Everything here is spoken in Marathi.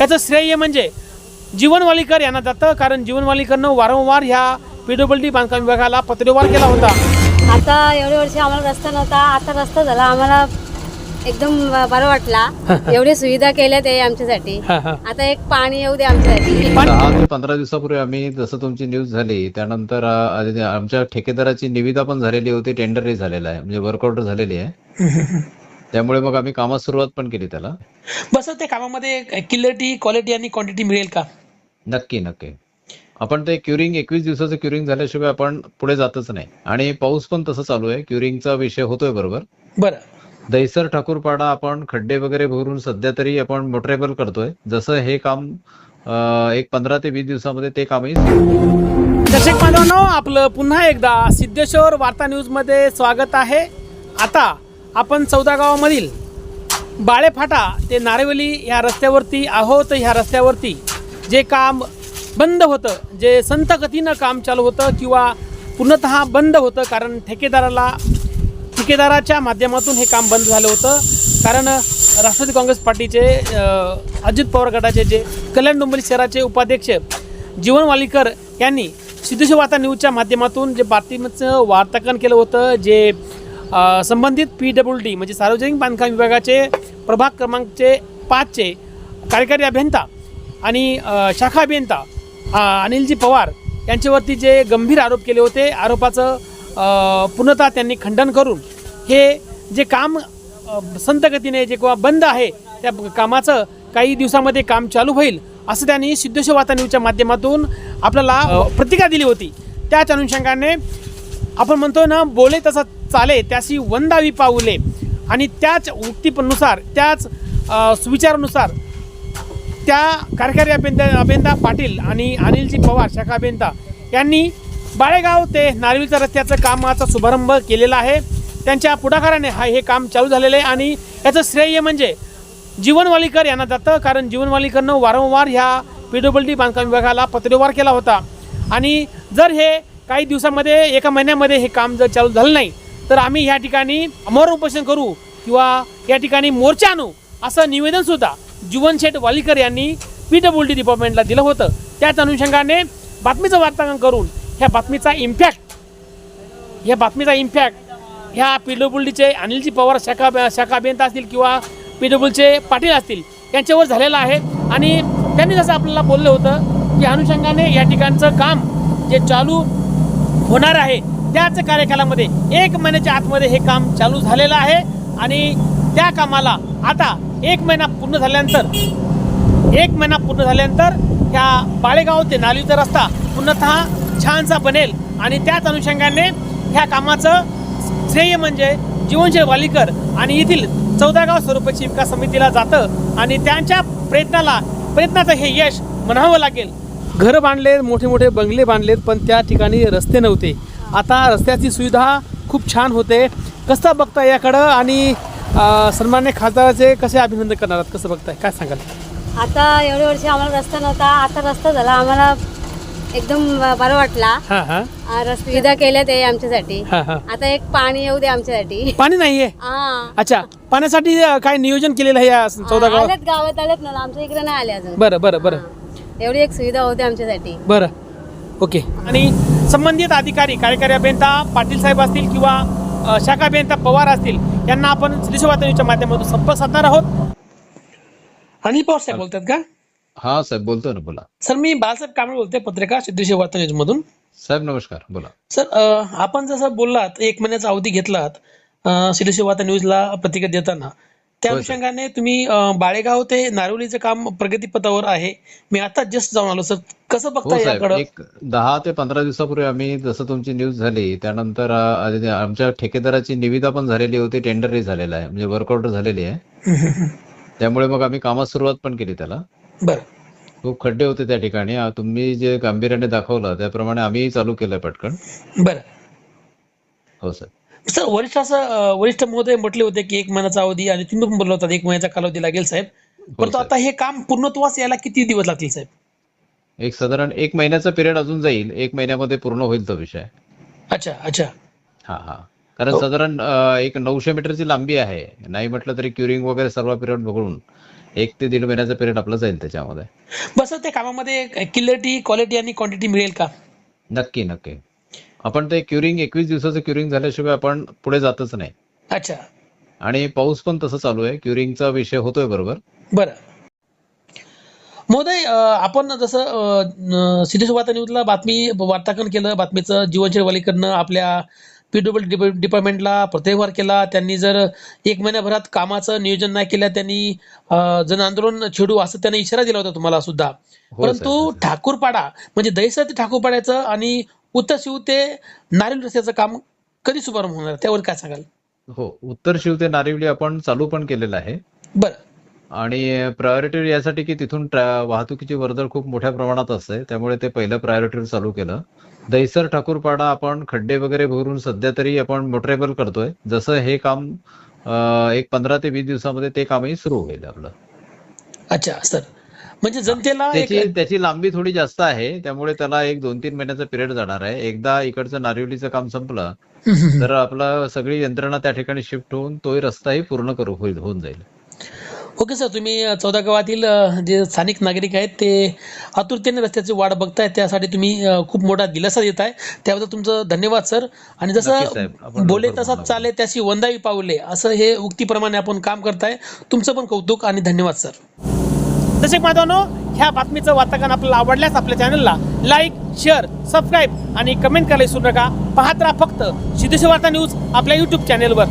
श्रेय म्हणजे जीवन वालीकर यांना जातं कारण जीवन वालीकरनं वारंवार ह्या पीडब्ल्यू डी बांधकाम विभागाला पत्रव्यवहार केला होता. आता एवढे वर्ष आम्हाला रस्ता नव्हता आता रस्ता झाला. आम्हाला एकदम बरं वाटला. एवढी सुविधा केल्या ते आमच्यासाठी. आता एक पाणी येऊ दे आमच्यासाठी. दहा ते पंधरा दिवसापूर्वी आम्ही जसं तुमची न्यूज झाली त्यानंतर अ, आधी- आमच्या ठेकेदाराची निविदा पण झालेली होती टेंडरही झालेला आहे. म्हणजे वर्क ऑर्डर झालेली आहे. त्यामुळे मग आम्ही कामास सुरुवात पण केली त्याला. बस त्या कामामध्ये क्लिअरिटी क्वालिटी आणि क्वांटिटी मिळेल का? नक्की नक्की. आपण ते क्युरिंग एकवीस दिवसाचं क्युरिंग झाल्याशिवाय आपण पुढे जातच नाही. आणि पाऊस पण तसं चालू आहे. क्युरिंगचा विषय होतोय बरोबर. बरं. दहिसर ठाकूरपाडा आपण खड्डे वगैरे भरून सध्या तरी आपण मोटरेबल करतोय. जसं हे काम अ, एक पंधरा ते वीस दिवसामध्ये ते कामही दर्शक बांधवांनो आपलं पुन्हा एकदा सिद्धेश्वर वार्ता न्यूजमध्ये स्वागत आहे. आता आपण चौदा गावामधील बाळेफाटा ते नारेवली ह्या रस्त्यावरती आहोत. ह्या रस्त्यावरती जे काम बंद होतं जे संतगतीनं काम चालू होतं किंवा पूर्णतः बंद होतं कारण ठेकेदाराला ठेकेदाराच्या माध्यमातून हे काम बंद झालं होतं. कारण राष्ट्रवादी काँग्रेस पार्टीचे अजित पवार गटाचे जे कल्याण डोंबिवली शहराचे उपाध्यक्ष जीवन वालीकर यांनी सिद्धेश्वर वार्ता न्यूजच्या माध्यमातून जे बातमीचं वार्तांकन केलं होतं जे संबंधित पी डब्ल्यू डी म्हणजे सार्वजनिक बांधकाम विभागाचे प्रभाग क्रमांकचे पाचचे कार्यकारी अभियंता आणि शाखा अभियंता अनिलजी पवार यांच्यावरती जे गंभीर आरोप केले होते आरोपाचं पूर्णतः त्यांनी खंडन करून हे जे काम अ, संत गतीने जे किंवा बंद आहे त्या कामाचं काही दिवसामध्ये काम चालू होईल असं त्यांनी सिद्धेश्वर न्यूजच्या माध्यमातून आपल्याला अ, प्रतिक्रिया दिली होती. त्याच अनुषंगाने आपण म्हणतो ना बोले तसं चाले त्याशी वंदावी पाऊले. आणि त्याच उक्तीपनुसार त्याच सुविचारानुसार त्या कार्यकारी अभियंता अभियंता पाटील आणि अनिलजी पवार शाखा अभियंता यांनी बाळेगाव ते नारवीचा रस्त्याचं कामाचा शुभारंभ केलेला आहे. त्यांच्या पुढाकाराने हा हे काम चालू झालेलं आहे आणि याचं श्रेय म्हणजे जीवनवालीकर यांना जातं कारण जीवनवालीकरनं वारंवार ह्या पी डब्ल्यू डी बांधकाम विभागाला पत्रव्यवहार केला होता. आणि जर हे काही दिवसामध्ये एका महिन्यामध्ये हे काम जर चालू झालं नाही तर आम्ही या ठिकाणी अमर उपोषण करू किंवा या ठिकाणी मोर्चा आणू असं निवेदनसुद्धा जीवन शेठ वालीकर यांनी पी डब्ल्यू डी डिपार्टमेंटला दिलं होतं. त्याच अनुषंगाने बातमीचं वार्तांकन करून ह्या बातमीचा इम्पॅक्ट ह्या बातमीचा इम्पॅक्ट ह्या पी डब्ल्यू डीचे अनिलजी पवार शाखा शाखा अभियंता असतील किंवा पी डब्ल्यूचे पाटील असतील यांच्यावर झालेला आहे. आणि त्यांनी जसं आपल्याला बोललं होतं की अनुषंगाने या ठिकाणचं काम जे चालू होणार आहे त्याच कार्यकालामध्ये एक महिन्याच्या आतमध्ये हे काम चालू झालेलं आहे. आणि त्या कामाला आता एक महिना पूर्ण झाल्यानंतर एक महिना पूर्ण झाल्यानंतर ह्या बाळेगाव ते नालीचा रस्ता पूर्णतः छानसा बनेल. आणि त्याच अनुषंगाने ह्या कामाचं श्रेय म्हणजे जीवनशैल वालीकर आणि येथील चौदागाव स्वरूपाची विकास समितीला जातं आणि त्यांच्या प्रयत्नाला प्रयत्नाचं हे यश म्हणावं लागेल. घरं बांधले मोठे मोठे बंगले बांधलेत पण त्या ठिकाणी रस्ते नव्हते. आता रस्त्याची सुविधा खूप छान होते. कसं बघता याकडं आणि सन्मान्य खासदाराचे कसे अभिनंदन करणार आहात? कसं बघताय? काय सांगाल? आता एवढे वर्ष आम्हाला रस्ता नव्हता. आता रस्ता झाला. आम्हाला एकदम बरं वाटला. सुविधा केल्या ते आमच्यासाठी. आता एक पाणी येऊ दे आमच्यासाठी. पाणी नाहीये? हा. अच्छा. पाण्यासाठी काय नियोजन केलेलं आहे या चौदा गावात? गावात आलेत ना. आमच्या इकडे नाही आले अजून. बरं बरं बरं. एवढी एक सुविधा होते आमच्यासाठी. बरं. ओके. आणि संबंधित अधिकारी कार्यकारी अभियंता पाटील साहेब असतील किंवा शाखा अभियंता पवार असतील यांना आपण श्रीशोभातनीच्या माध्यमातून संपर्क साधणार आहोत. अनिल पवार साहेब बोलतात का? हा साहेब बोलतोय ना बोला. सर मी बाळासाहेब कांबळे बोलतोय पत्रिका सिद्धेश्वर वार्ता न्यूज मधून साहेब नमस्कार बोला. सर आपण जसं बोललात एक महिन्याचा अवधी घेतलात सिद्धेश्वर वार्ता न्यूजला प्रतिक्रिया देताना. त्या. अनुषंगाने तुम्ही बाळेगाव ते नारोलीचं काम प्रगतीपथावर आहे. मी आता जस्ट जाऊन आलो सर. कसं हो याकडं? एक दहा ते पंधरा दिवसापूर्वी आम्ही जसं तुमची न्यूज झाली त्यानंतर आमच्या ठेकेदाराची निविदा पण झालेली होती टेंडरही झालेला आहे. म्हणजे वर्क ऑर्डर झालेली आहे. त्यामुळे मग आम्ही कामास सुरुवात पण केली त्याला. बरं. खूप खड्डे होते त्या ठिकाणी. तुम्ही जे गांभीर्याने दाखवलं त्याप्रमाणे आम्ही चालू केलंय पटकन. बरं. हो सर सर वरिष्ठ असं वरिष्ठ महोदय म्हटले होते की एक महिन्याचा अवधी आणि तुम्ही पण बोलला होता एक महिन्याचा कालावधी लागेल साहेब. परंतु हो, साहेब. आता हे काम पूर्णत्वास यायला किती दिवस लागतील साहेब? एक साधारण एक महिन्याचा पिरियड अजून जाईल एक महिन्यामध्ये पूर्ण होईल तो विषय. अच्छा अच्छा. हा हा. कारण हो. साधारण एक नऊशे मीटरची लांबी आहे. नाही म्हटलं तरी क्युरिंग वगैरे सर्व पिरियड बघून एक ते दीड महिन्याचा पिरियड आपला जाईल त्याच्यामध्ये. बस त्या कामामध्ये क्लिअरिटी क्वालिटी आणि क्वांटिटी मिळेल का? नक्की नक्की. आपण ते क्युरिंग एकवीस दिवसाचं क्युरिंग झाल्याशिवाय आपण पुढे जातच नाही. अच्छा. आणि पाऊस पण तसं चालू आहे. क्युरिंगचा विषय होतोय बरोबर. बरं. महोदय आपण जसं वार्ता न्यूजला बातमी वार्तांकन केलं बातमीचं जीवनशैली वालीकडनं आपल्या पीडब्ल्यू डिपार्टमेंटला प्रतिवार केला. त्यांनी जर एक महिन्याभरात कामाचं नियोजन नाही केलं त्यांनी जन आंदोलन छेडू असं त्यांनी इशारा दिला होता तुम्हाला सुद्धा. हो, परंतु हो. ठाकूरपाडा म्हणजे दहिसर ते ठाकूरपाड्याचं आणि उत्तर शिव ते नारिल रस्त्याचं काम कधी शुभारंभ होणार? त्यावर काय सांगाल? हो उत्तर शिव ते नारिवली आपण चालू पण केलेलं आहे. बरं. आणि प्रायोरिटी यासाठी की तिथून वाहतुकीची वर्दळ खूप मोठ्या प्रमाणात असते त्यामुळे ते पहिलं प्रायोरिटी चालू केलं. दहिसर ठाकूरपाडा आपण खड्डे वगैरे भरून सध्या तरी आपण मोटरेबल करतोय. जसं हे काम एक पंधरा ते वीस दिवसामध्ये ते कामही सुरू होईल आपलं. अच्छा सर. म्हणजे जनतेला त्याची त्याची लांबी थोडी जास्त आहे. त्यामुळे त्याला एक दोन तीन महिन्याचा पिरियड जाणार आहे. एकदा इकडचं नारिवलीचं काम संपलं तर आपला सगळी यंत्रणा त्या ठिकाणी शिफ्ट होऊन तोही रस्ताही पूर्ण करू होईल होऊन जाईल. ओके सर तुम्ही चौदा गावातील जे स्थानिक नागरिक आहेत ते आतुरतेने रस्त्याची वाट बघताय त्यासाठी तुम्ही खूप मोठा दिलासा देत आहे त्याबद्दल तुमचं धन्यवाद सर. आणि. जसं बोले लवकर तसा बोलणार. चाले त्याची वंदावी पावले असं हे उक्तीप्रमाणे आपण काम करताय. तुमचं पण कौतुक आणि धन्यवाद सर. दर्शक माधवानो ह्या बातमीचं वातावरण आपल्याला आवडल्यास आपल्या चॅनलला लाईक शेअर सबस्क्राईब आणि कमेंट करायला विसरू नका. पाहत राहा फक्त सिद्धेश्वर वार्ता न्यूज आपल्या यूट्यूब चॅनेलवर